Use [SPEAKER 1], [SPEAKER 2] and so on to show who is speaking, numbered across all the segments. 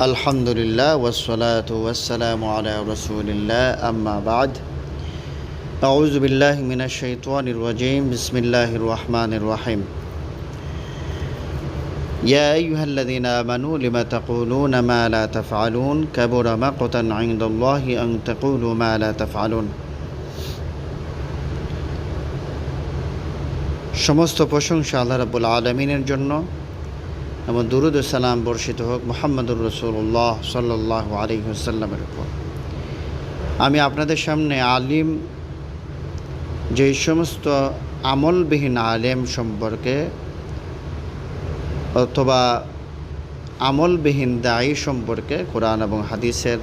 [SPEAKER 1] الحمد لله والصلاة والسلام على رسول الله أما بعد أعوذ بالله من الشيطان الرجيم بسم الله الرحمن الرحيم يا أيها الذين آمنوا لم تقولون ما لا تفعلون كبر مقتا عند الله أن تقولوا ما لا تفعلون সমস্ত প্রশংসা আল্লাহ রাব্বুল আলমিনের জন্য এবং দুরুদ সালাম বর্ষিত হোক মোহাম্মদুর রসুল্লাহ সাল্লাহ আলী হুসাল্লামের উপর। আমি আপনাদের সামনে আলিম যেই সমস্ত আমলবিহীন আলেম সম্পর্কে অথবা আমলবিহীন দায়ী সম্পর্কে কোরআন এবং হাদিসের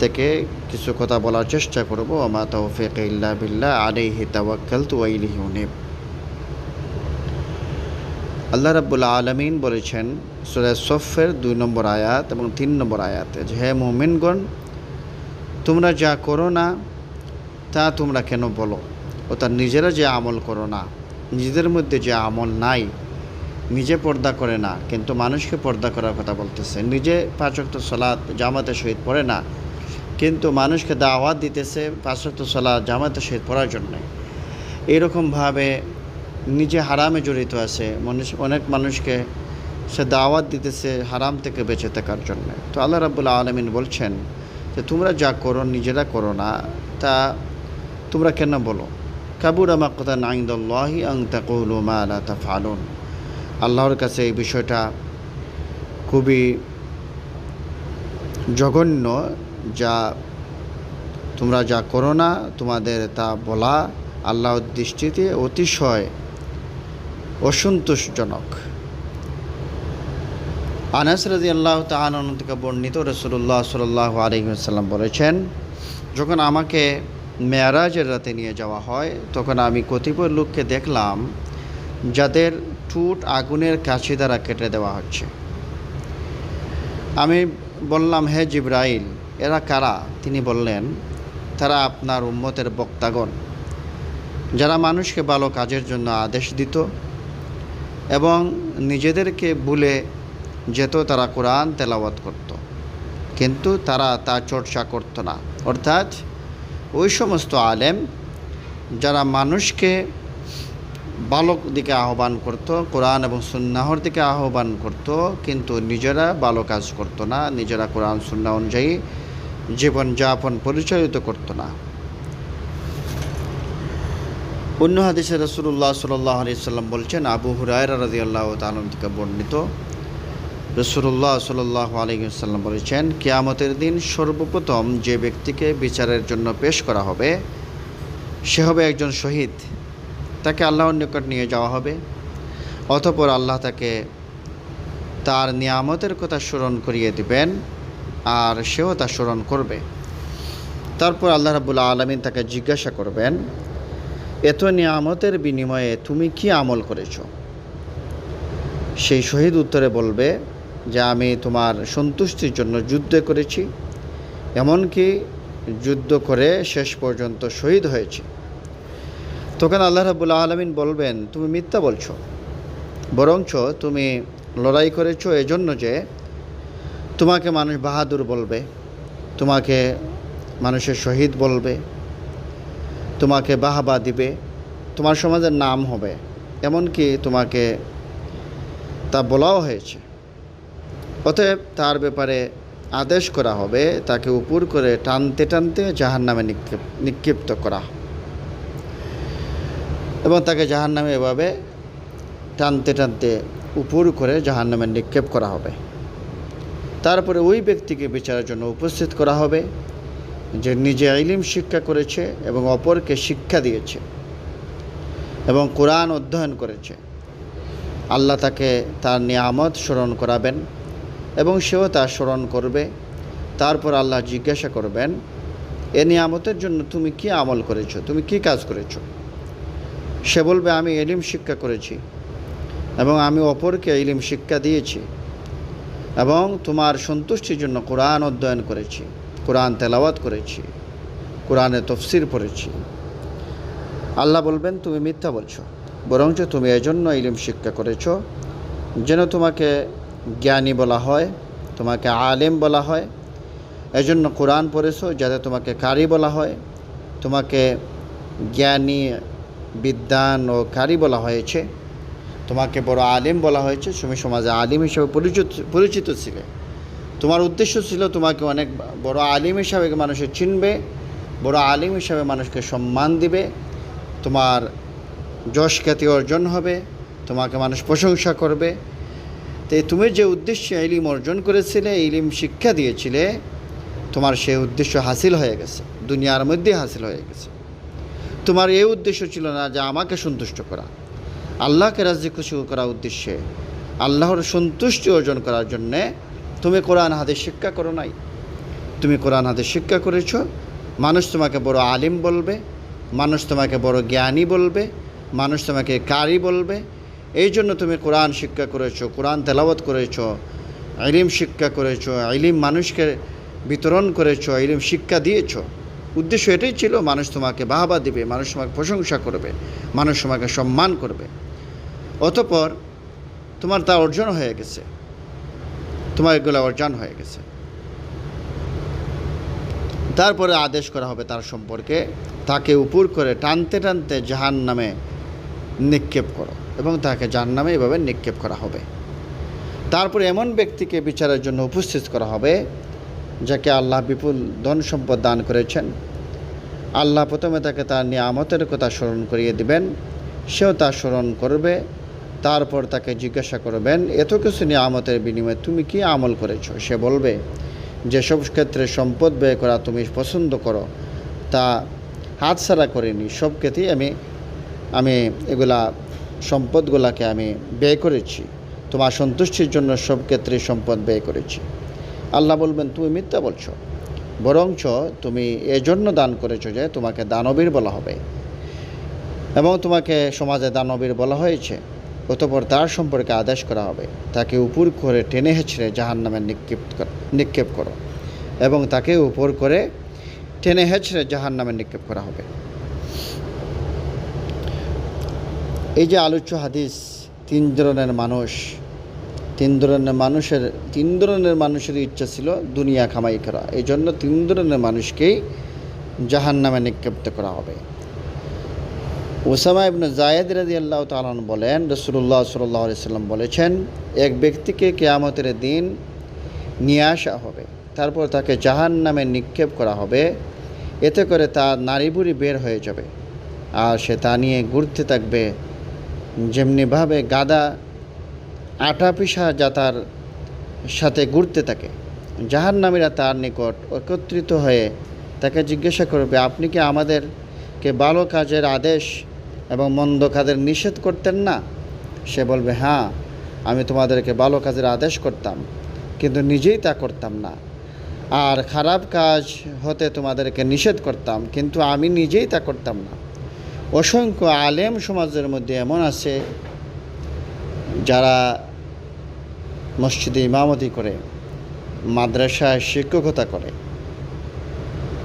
[SPEAKER 1] থেকে কিছু কথা বলার চেষ্টা করব। আমা তৌফিক ইল্লা বিল্লাহ আলাইহি তাওয়াক্কালতু ওয়া ইলাইহি উনীব। আল্লাহ রাব্বুল আলমিন বলেছেন, সুরা সফের দুই নম্বর আয়াত এবং তিন নম্বর আয়াতে যে, হে মোমিনগণ, তোমরা যা করো না, তা তোমরা কেন বলো? ও তার নিজেরা যে আমল করো না, নিজেদের মধ্যে যে আমল নাই, নিজে পর্দা করে না, কিন্তু মানুষকে পর্দা করার কথা বলতেছে। নিজে পাঁচক্ত সলাৎ জামাতে সহিত পড়ে না, কিন্তু মানুষকে দাওয়াত দিতেছে পাঁচক্ত সলাৎ জামাতে সহিত পড়ার জন্যে। এইরকমভাবে নিজে হারামে জড়িত আছে। মানুষ, অনেক মানুষকে সে দাওয়াত দিতেছে হারাম থেকে বেঁচে থাকার জন্য। তো আল্লাহ রাবুল্লাহ আলমিন বলছেন যে, তোমরা যা করো, নিজেরা করো না, তা তোমরা কেন বলো? কাবুর আমাকতা নাইন্দাহি আং তাকুলু মা আলা তা ফালুন আল্লাহর কাছে এই বিষয়টা খুবই জঘন্য, যা তোমরা যা করো না, তোমাদের তা বলা আল্লাহর দৃষ্টিতে অতিশয় অসন্তোষজনক। আনাস রাজি আল্লাহ তাহান থেকে বর্ণিত রসুল্লাহ সাল্লাহ আলহিহাল্লাম বলেছেন, যখন আমাকে মেয়ারাজের রাতে নিয়ে যাওয়া হয়, তখন আমি কতিপয় লোককে দেখলাম যাদের ঠুট আগুনের কাছি দ্বারা কেটে দেওয়া হচ্ছে। আমি বললাম, হে জিব্রাইল, এরা কারা? তিনি বললেন, তারা আপনার উম্মতের বক্তাগণ, যারা মানুষকে ভালো কাজের জন্য আদেশ দিত এবং নিজেদেরকে ভুলে যেত তারা কোরআন তেলাওয়াত করত। কিন্তু তারা তা চর্চা করত না। অর্থাৎ ওই সমস্ত আলেম যারা মানুষকে ভালো দিকে আহ্বান করত, কোরআন এবং সুন্নাহর দিকে আহ্বান করত, কিন্তু নিজেরা ভালো কাজ করত না, নিজেরা কোরআন, সুন্না অনুযায়ী জীবনযাপন পরিচালিত করত না। অন্য হাদিসে রসুল্লাহ সাল্লাহ আলি সাল্লাম বলছেন, আবু হুরায়রা রাজি আল্লাহ তালম থেকে বর্ণিত রসুল্লাহ সাল্লাহ আলহিসাল্লাম বলেছেন, কেয়ামতের দিন সর্বপ্রথম যে ব্যক্তিকে বিচারের জন্য পেশ করা হবে, সে হবে একজন শহীদ। তাকে আল্লাহর নিকট নিয়ে যাওয়া হবে, অতপর আল্লাহ তাকে তার নিয়ামতের কথা স্মরণ করিয়ে দিবেন আর সেও তা স্মরণ করবে। তারপর আল্লাহ রাবুল্লাহ আলমিন তাকে জিজ্ঞাসা করবেন এত নিয়ামতের বিনিময়ে তুমি কি আমল করেছ? সেই শহীদ উত্তরে বলবে যে, আমি তোমার সন্তুষ্টির জন্য যুদ্ধ করেছি, এমনকি যুদ্ধ করে শেষ পর্যন্ত শহীদ হয়েছি। তখন আল্লাহ রাবুল্লাহ আলমিন বলবেন, তুমি মিথ্যা বলছো, বরঞ্চ তুমি লড়াই করেছ এজন্য যে, তোমাকে মানুষ বাহাদুর বলবে, তোমাকে মানুষের শহীদ বলবে তোমাকে বাহাবা দিবে, তোমার সমাজের নাম হবে। এমনকি তোমাকে তা বলাও হয়েছে। অতএব তার ব্যাপারে আদেশ করা হবে, তাকে উপর করে টানতে টানতে জাহান নামে নিক্ষেপ, নিক্ষিপ্ত করা। এবং তাকে জাহান নামে এভাবে টানতে টানতে উপর করে জাহান নামে নিক্ষেপ করা হবে। তারপরে ওই ব্যক্তিকে বিচারের জন্য উপস্থিত করা হবে। যে নিজে ইলিম শিক্ষা করেছে এবং অপরকে শিক্ষা দিয়েছে এবং কোরআন অধ্যয়ন করেছে। আল্লাহ তাকে তার নিয়ামত স্মরণ করাবেন এবং সেও তা স্মরণ করবে। তারপর আল্লাহ জিজ্ঞাসা করবেন, এ নিয়ামতের জন্য তুমি কি আমল করেছ? তুমি কি কাজ করেছ? সে বলবে, আমি এলিম শিক্ষা করেছি এবং আমি অপরকে এলিম শিক্ষা দিয়েছি এবং তোমার সন্তুষ্টির জন্য কোরআন অধ্যয়ন করেছি। কোরআন তেলাওয়াত করেছি, কোরআনে তফসির পড়েছি। আল্লাহ বলবেন, তুমি মিথ্যা বলছো, বরঞ্চ তুমি এজন্য ইলিম শিক্ষা করেছ, যেন তোমাকে জ্ঞানী বলা হয়, তোমাকে আলেম বলা হয়। এজন্য কোরআন পড়েছো, যাতে তোমাকে কারি বলা হয়। তোমাকে জ্ঞানী বিদ্যান ও কারি বলা হয়েছে। তোমাকে বড় আলিম বলা হয়েছে। তুমি সমাজে আলিম হিসেবে পরিচিত পরিচিত ছিলে। তোমার উদ্দেশ্য ছিল তোমাকে অনেক বড় আলিম হিসাবে মানুষের চিনবে, বড় আলিম হিসাবে মানুষকে সম্মান দিবে, তোমার যশ খ্যাতি অর্জন হবে, তোমাকে মানুষ প্রশংসা করবে। তো তুমি যে উদ্দেশ্যে ইলিম অর্জন করেছিলে, ইলিম শিক্ষা দিয়েছিলে, তোমার সেই উদ্দেশ্য হাসিল হয়ে গেছে, দুনিয়ার মধ্যে হাসিল হয়ে গেছে। তোমার এই উদ্দেশ্য ছিল না যে আমাকে সন্তুষ্ট করা। আল্লাহকে রাজি খুশি করার উদ্দেশ্যে, আল্লাহর সন্তুষ্টি অর্জন করার জন্যে তুমি কোরআন হাতে শিক্ষা করো নাই। তুমি কোরআন হাতে শিক্ষা করেছ। মানুষ তোমাকে বড় আলিম বলবে, মানুষ তোমাকে বড় জ্ঞানী বলবে, মানুষ তোমাকে কারি বলবে। এই জন্য তুমি কোরআন শিক্ষা করেছ, কোরআন তেলাওয়াত করেছ, ইলিম শিক্ষা করেছ, ইলিম মানুষকে বিতরণ করেছ, ইলিম শিক্ষা দিয়েছ। উদ্দেশ্য এটাই ছিল, মানুষ তোমাকে বাহবা দিবে, মানুষ তোমাকে প্রশংসা করবে, মানুষ তোমাকে সম্মান করবে। অতপর তোমার তা অর্জন হয়ে গেছে। তোমার এগুলো অর্জন হয়ে গেছে। তারপরে আদেশ করা হবে তার সম্পর্কে, তাকে উপর করে টানতে টানতে জাহান নামে নিক্ষেপ করো এবং তাকে জাহান নামে এভাবে নিক্ষেপ করা হবে। তারপরে এমন ব্যক্তিকে বিচারের জন্য উপস্থিত করা হবে, যাকে আল্লাহ বিপুল ধন সম্পদ দান করেছেন। আল্লাহ প্রথমে তাকে তার নিয়ামতের কথা স্মরণ করিয়ে দিবেন, সেও তা স্মরণ করবে তারপর তাকে জিজ্ঞাসা করবেন, এত কিছু নিয়ামতের বিনিময়ে তুমি কি আমল করেছ? সে বলবে, যেসব ক্ষেত্রে সম্পদ ব্যয় করা তুমি পছন্দ করো, তা হাতছাড়া করিনি। সব ক্ষেত্রেই আমি আমি এগুলা সম্পদগুলাকে আমি ব্যয় করেছি। তোমার সন্তুষ্টির জন্য সব ক্ষেত্রে সম্পদ ব্যয় করেছি। আল্লাহ বলবেন, তুমি মিথ্যা বলছো। বরঞ্চ তুমি এজন্য দান করেছ যে তোমাকে দানবীর বলা হবে এবং তোমাকে সমাজে দানবীর বলা হয়েছে। অতপর তার সম্পর্কে আদেশ করা হবে। তাকে উপর করে টেনে হেঁচড়ে জাহান নামে নিক্ষেপ নিক্ষেপ করো এবং তাকে উপর করে টেনে হেঁচড়ে জাহান নামে নিক্ষেপ করা হবে। এই যে আলোচ্য হাদিস, তিন ধরনের মানুষ, তিন ধরনের মানুষের, তিন ধরনের মানুষের ইচ্ছা ছিল দুনিয়া খামাই করা। এই জন্য তিন ধরনের মানুষকেই জাহান নামে নিক্ষিপ্ত করা হবে। ওসামা ইবনে জায়েদ রাজি আল্লাহ তালন বলেন রসুল্লাহ সাল্লাহ সাল্লাম বলেছেন, এক ব্যক্তিকে কেয়ামতের দিন নিয়ে আসা হবে, তারপর তাকে জাহান নামে নিক্ষেপ করা হবে, এতে করে তার নারী বুড়ি বের হয়ে যাবে, আর সে তা নিয়ে ঘুরতে থাকবে যেমনিভাবে গাদা আটা পিসা যাতার সাথে ঘুরতে থাকে। জাহান নামীরা তার নিকট একত্রিত হয়ে তাকে জিজ্ঞাসা করবে, আপনি কি আমাদেরকে ভালো কাজের আদেশ এবং মন্দ কাজের নিষেধ করতেন না। সে বলবে হ্যাঁ আমি তোমাদেরকে ভালো কাজের আদেশ করতাম, কিন্তু নিজেই তা করতাম না। আর খারাপ কাজ হতে তোমাদেরকে নিষেধ করতাম, কিন্তু আমি নিজেই তা করতাম না। অসংখ্য আলেম সমাজের মধ্যে এমন আছে, যারা মসজিদে ইমামতি করে, মাদ্রাসায় শিক্ষকতা করে,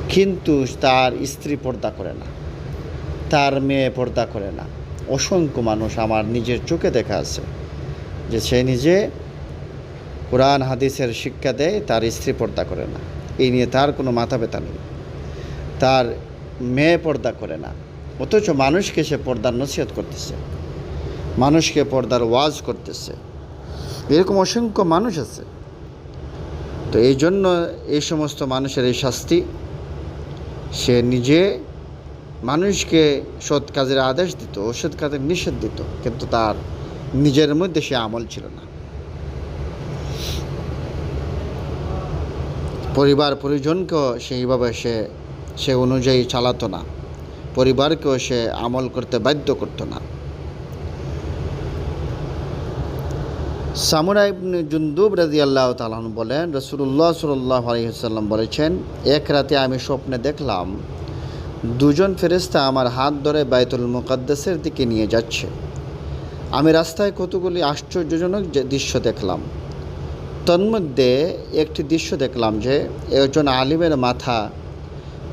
[SPEAKER 1] কিন্তু তার স্ত্রী পর্দা করে না। তার মেয়ে পর্দা করে না। অসংখ্য মানুষ আমার নিজের চোখে দেখা আছে যে সে নিজে কোরআন, হাদিসের শিক্ষা দেয়, তার স্ত্রী পর্দা করে না। এই নিয়ে তার কোনো মাথা ব্যথা নেই। তার মেয়ে পর্দা করে না। অথচ মানুষকে সে পর্দার নসিহত করতেছে। মানুষকে পর্দার ওয়াজ করতেছে। এরকম অসংখ্য মানুষ আছে। তো এই জন্য এই সমস্ত মানুষের এই শাস্তি সে নিজে মানুষকে সৎ কাজের আদেশ দিত অসৎ কাজের নিষেধ দিত, কিন্তু তার নিজের মধ্যে সে আমল ছিল না। পরিবার পরিজনকেও সেইভাবে সে সে অনুযায়ী চালাতো না। পরিবারকেও সে আমল করতে বাধ্য করতো না। সামুরা ইবনে জুন্দুব রাজি আল্লাহ তালন বলেন রসুল্লাহ সাল্লাহ আলহিহাল্লাম বলেছেন, এক রাতে আমি স্বপ্নে দেখলাম দুজন ফেরেস্তা আমার হাত ধরে বায়তুল মুকাদ্দাসের দিকে নিয়ে যাচ্ছে। আমি রাস্তায় কতগুলি আশ্চর্যজনক দৃশ্য দেখলাম। তন্মধ্যে একটি দৃশ্য দেখলাম যে একজন আলিমের মাথা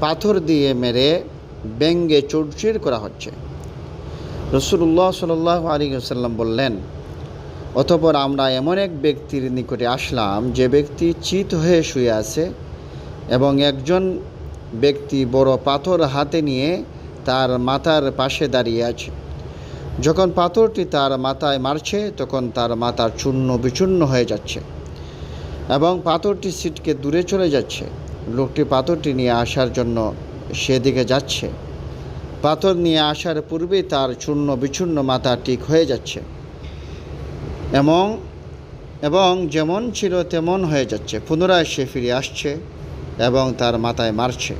[SPEAKER 1] পাথর দিয়ে মেরে ব্যঙ্গে চুরচির করা হচ্ছে। রসুল্লাহ সাল্লাহ আলী সাল্লাম বললেন, অতপর আমরা এমন এক ব্যক্তির নিকটে আসলাম যে ব্যক্তি চিত হয়ে শুয়ে আছে এবং একজন ব্যক্তি বড় পাথর হাতে নিয়ে তার মাথার পাশে দাঁড়িয়ে আছে। যখন পাথরটি তার মাথায় মারছে, তখন তার মাথা চূর্ণ বিচূর্ণ হয়ে যাচ্ছে এবং পাথরটি সিটকে দূরে চলে যাচ্ছে। লোকটি পাথরটি নিয়ে আসার জন্য সেদিকে যাচ্ছে। পাথর নিয়ে আসার পূর্বেই তার চূর্ণ বিচূর্ণ মাথা ঠিক হয়ে যাচ্ছে এবং এবং যেমন ছিল তেমন হয়ে যাচ্ছে। পুনরায় সে ফিরে আসছে। এবং তার মাথায় মারছে।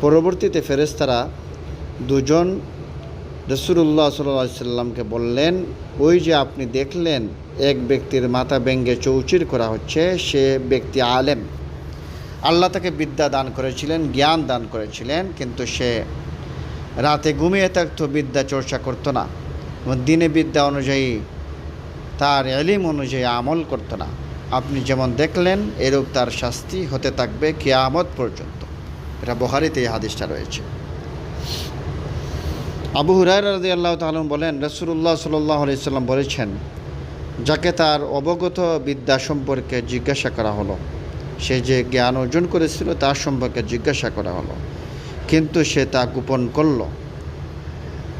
[SPEAKER 1] পরবর্তীতে ফেরেস্তারা দুজন রসুল্লাহ সাল্লামকে বললেন, ওই যে আপনি দেখলেন, এক ব্যক্তির মাথা ব্যঙ্গে চৌচির করা হচ্ছে, সে ব্যক্তি আলেম। আল্লাহ তাকে বিদ্যা দান করেছিলেন, জ্ঞান দান করেছিলেন, কিন্তু সে রাতে ঘুমিয়ে থাকতো, বিদ্যা চর্চা করতো না দিনে বিদ্যা অনুযায়ী, তার এলিম অনুযায়ী আমল করতো না। আপনি যেমন দেখলেন, এরূপ তার শাস্তি হতে থাকবে কেয়ামত পর্যন্ত। এটা বহারিতে এই হাদিসটা রয়েছে। আবু হুরাই রাজি আল্লাহ তালম বলেন রসুল্লাহ সাল্লাহ আলাইসাল্লাম বলেছেন, যাকে তার অবগত বিদ্যা সম্পর্কে জিজ্ঞাসা করা হলো, সে যে জ্ঞান অর্জন করেছিল তার সম্পর্কে জিজ্ঞাসা করা হলো, কিন্তু সে তা গোপন করল।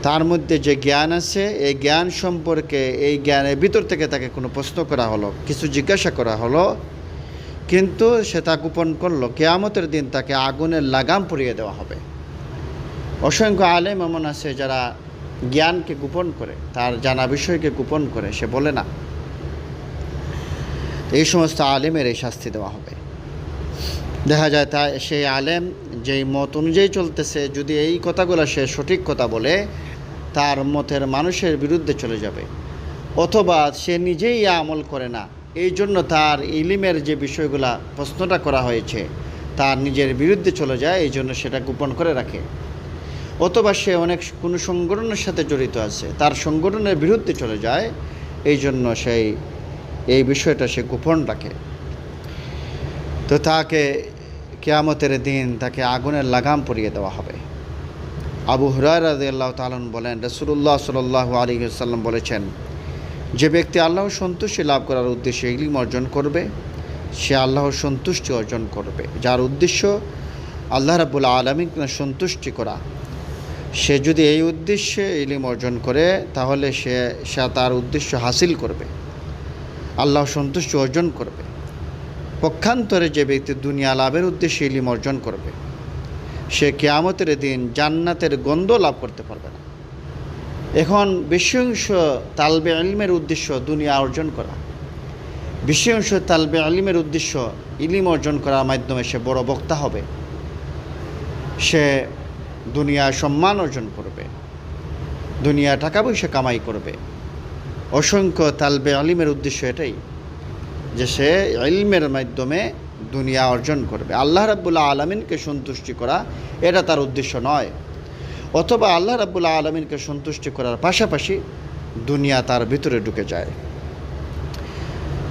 [SPEAKER 1] তার মধ্যে যে জ্ঞান আছে, এই জ্ঞান সম্পর্কে, এই জ্ঞানের ভিতর থেকে তাকে কোনো প্রশ্ন করা হলো, কিছু জিজ্ঞাসা করা হলো, কিন্তু সে তা গোপন করল। কেয়ামতের দিন তাকে আগুনের লাগাম পরিয়ে দেওয়া হবে। অসংখ্য আলেম এমন আছে যারা জ্ঞানকে গোপন করে, তার জানা বিষয়কে গোপন করে, সে বলে না। এই সমস্ত আলেমের এই শাস্তি দেওয়া হবে। দেখা যায় তা সেই আলেম যেই মত অনুযায়ী চলতেছে, যদি এই কথাগুলো সে সঠিক কথা বলে তার মতের মানুষের বিরুদ্ধে চলে যাবে। অথবা সে নিজেই আমল করে না। এই জন্য তার ইলিমের যে বিষয়গুলা প্রশ্নটা করা হয়েছে তার নিজের বিরুদ্ধে চলে যায়, এই জন্য সেটা গোপন করে রাখে। অথবা সে অনেক কোনো সংগঠনের সাথে জড়িত আছে, তার সংগঠনের বিরুদ্ধে চলে যায়, এই জন্য সেই, এই বিষয়টা সে গোপন রাখে। তো তাকে কেয়ামতের দিন তাকে আগুনের লাগাম পরিয়ে দেওয়া হবে। আবু হুরায় রাজি আল্লাহ তালন বলেন রসুল্লাহ সাল্লাহ আলী সাল্লাম বলেছেন, যে ব্যক্তি আল্লাহ সন্তুষ্টি লাভ করার উদ্দেশ্যে ইলিম অর্জন করবে, সে আল্লাহর সন্তুষ্টি অর্জন করবে। যার উদ্দেশ্য আল্লাহ রাবুল আলমীকে সন্তুষ্টি করা। সে যদি এই উদ্দেশ্যে ইলিম অর্জন করে, তাহলে সে সে তার উদ্দেশ্য হাসিল করবে আল্লাহ সন্তুষ্টি অর্জন করবে। পক্ষান্তরে যে ব্যক্তি দুনিয়া লাভের উদ্দেশ্যে ইলিম অর্জন করবে সে কেয়ামতের দিন জান্নাতের গন্ধ লাভ করতে পারবে না। এখন বিশ্বংশ তালবে আলিমের উদ্দেশ্য দুনিয়া অর্জন করা। বিশ্বংশ তালবে আলিমের উদ্দেশ্য ইলিম অর্জন করার মাধ্যমে সে বড় বক্তা হবে। সে দুনিয়া সম্মান অর্জন করবে। দুনিয়া টাকা পয়সা কামাই করবে। অসংখ্য তালবে আলিমের উদ্দেশ্য এটাই যে সে ইলমের মাধ্যমে দুনিয়া অর্জন করবে। আল্লাহ রাবুল্লাহ আলমিনকে সন্তুষ্টি করা এটা তার উদ্দেশ্য নয়। অথবা আল্লাহ রাবুল্লাহ আলমিনকে সন্তুষ্টি করার পাশাপাশি দুনিয়া তার ভিতরে ঢুকে যায়।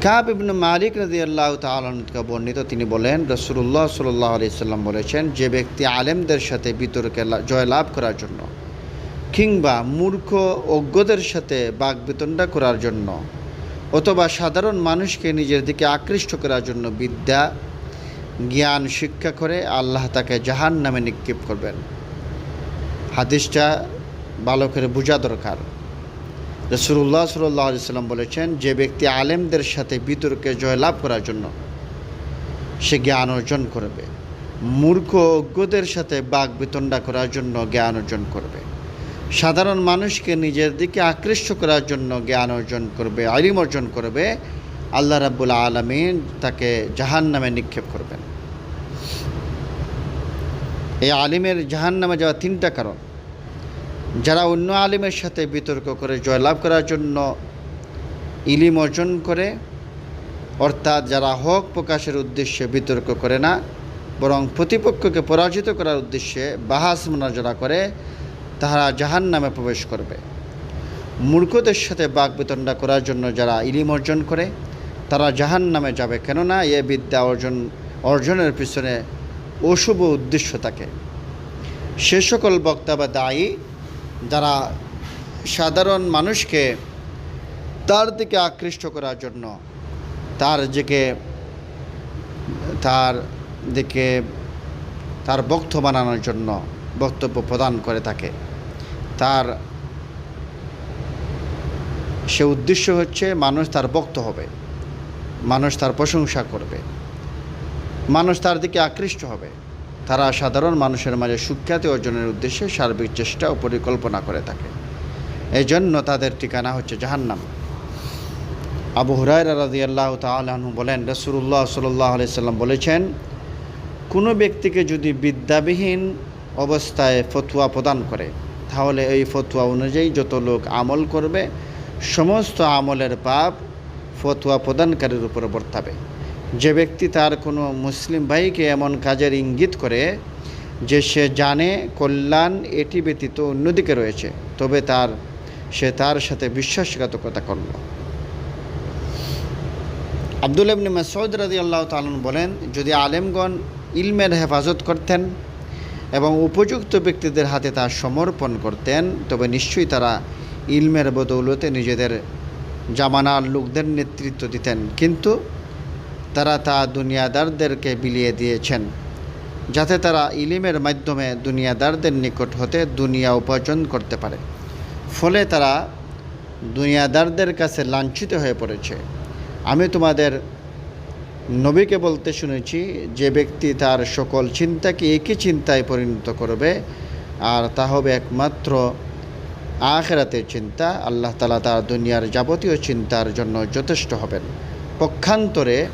[SPEAKER 1] কাব ইবনে মালিক রাজি আল্লাহ তালকে বর্ণিত তিনি বলেন রসুল্লাহ সাল্লাহ আলি সাল্লাম বলেছেন, যে ব্যক্তি আলেমদের সাথে বিতর্কে জয়লাভ করার জন্য কিংবা মূর্খ অজ্ঞদের সাথে বাক বিতণ্ডা করার জন্য অথবা সাধারণ মানুষকে নিজের দিকে আকৃষ্ট করার জন্য বিদ্যা, জ্ঞান, শিক্ষা করে আল্লাহ তাকে জাহান নামে নিক্ষেপ করবেন। হাদিসটা ভালো করে বোঝা দরকার। রসুল্লাহ সাল্লাহ বলেছেন, যে ব্যক্তি আলেমদের সাথে বিতর্কে জয়লাভ করার জন্য সে জ্ঞান অর্জন করবে। মূর্খ অজ্ঞদের সাথে বাঘ বিতণ্ডা করার জন্য জ্ঞান অর্জন করবে। সাধারণ মানুষকে নিজের দিকে আকৃষ্ট করার জন্য জ্ঞান অর্জন করবে, আলিম অর্জন করবে, আল্লাহ রাবুল আলমিন তাকে জাহান নামে নিক্ষেপ করবেন। এই আলিমের জাহান নামে যাওয়া তিনটা কারণ। যারা অন্য আলিমের সাথে বিতর্ক করে, জয়লাভ করার জন্য ইলিম অর্জন করে, অর্থাৎ যারা হক প্রকাশের উদ্দেশ্যে বিতর্ক করে না, বরং প্রতিপক্ষকে পরাজিত করার উদ্দেশ্যে বাহাস মোনাজরা করে তাহারা জাহান নামে প্রবেশ করবে। মূর্খদের সাথে বাক বিতণ্ডা করার জন্য যারা ইলিম অর্জন করে, তারা জাহান নামে যাবে। কেননা এ বিদ্যা অর্জন, অর্জনের পিছনে অশুভ উদ্দেশ্য থাকে। সে সকল বক্তা বা দায়ী যারা সাধারণ মানুষকে তার দিকে আকৃষ্ট করার জন্য, তার দিকে তার দিকে, তার বক্ত বানানোর জন্য বক্তব্য প্রদান করে থাকে। তার, সে উদ্দেশ্য হচ্ছে মানুষ তার বক্ত হবে, মানুষ তার প্রশংসা করবে, মানুষ তার দিকে আকৃষ্ট হবে। তারা সাধারণ মানুষের মাঝে সুখ্যাতি অর্জনের উদ্দেশ্যে সার্বিক চেষ্টা ও পরিকল্পনা করে থাকে। এই জন্য তাদের ঠিকানা হচ্ছে জাহান্নাম। আবু হুরায়রা রাজি আল্লাহ তালু বলেন রসুল্লাহ সাল্লাহ সাল্লাম বলেছেন, কোনো ব্যক্তিকে যদি বিদ্যাবিহীন অবস্থায় ফতুয়া প্রদান করে তাহলে এই ফতুয়া অনুযায়ী যত লোক আমল করবে, সমস্ত আমলের পাপ ফতুয়া প্রদানকারীর উপর বর্তাবে। যে ব্যক্তি তার কোনো মুসলিম ভাইকে এমন কাজের ইঙ্গিত করে যে সে জানে কল্যাণ এটি ব্যতীত অন্যদিকে রয়েছে, তবে তার, সে তার সাথে বিশ্বাসঘাতকতা করল। আব্দুল ইবনে মাসউদ আল্লাহ তাআলা বলেন, যদি আলেমগণ ইলমের হেফাজত করতেন এবং উপযুক্ত ব্যক্তিদের হাতে তা সমর্পণ করতেন, তবে নিশ্চয়ই তারা ইলমের বদৌলতে নিজেদের জামানার লোকদের নেতৃত্ব দিতেন। কিন্তু তারা তা দুনিয়াদারদেরকে বিলিয়ে দিয়েছেন, যাতে তারা ইলিমের মাধ্যমে দুনিয়াদারদের নিকট হতে দুনিয়া উপার্জন করতে পারে। ফলে তারা দুনিয়াদারদের কাছে লাঞ্ছিত হয়ে পড়েছে। আমি তোমাদের নবীকে বলতে শুনেছি যে ব্যক্তি তার সকল চিন্তাকে একই চিন্তায় পরিণত করবে, আর তা হবে একমাত্র আখেরাতের চিন্তা। আল্লাহ তালা তার দুনিয়ার যাবতীয় চিন্তার জন্য যথেষ্ট হবেন। পক্ষান্তরে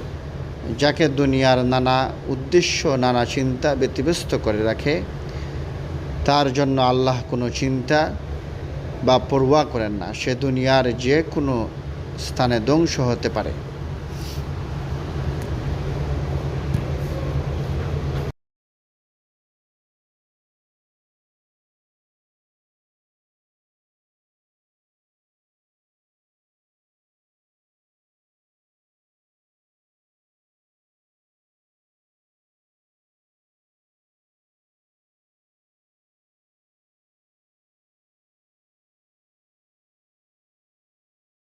[SPEAKER 1] যাকে দুনিয়ার নানা উদ্দেশ্য, নানা চিন্তা ব্যতিব্যস্ত করে রাখে, তার জন্য আল্লাহ কোনো চিন্তা বা পড়ুয়া করেন না। সে দুনিয়ার যে কোনো স্থানে ধ্বংস হতে পারে।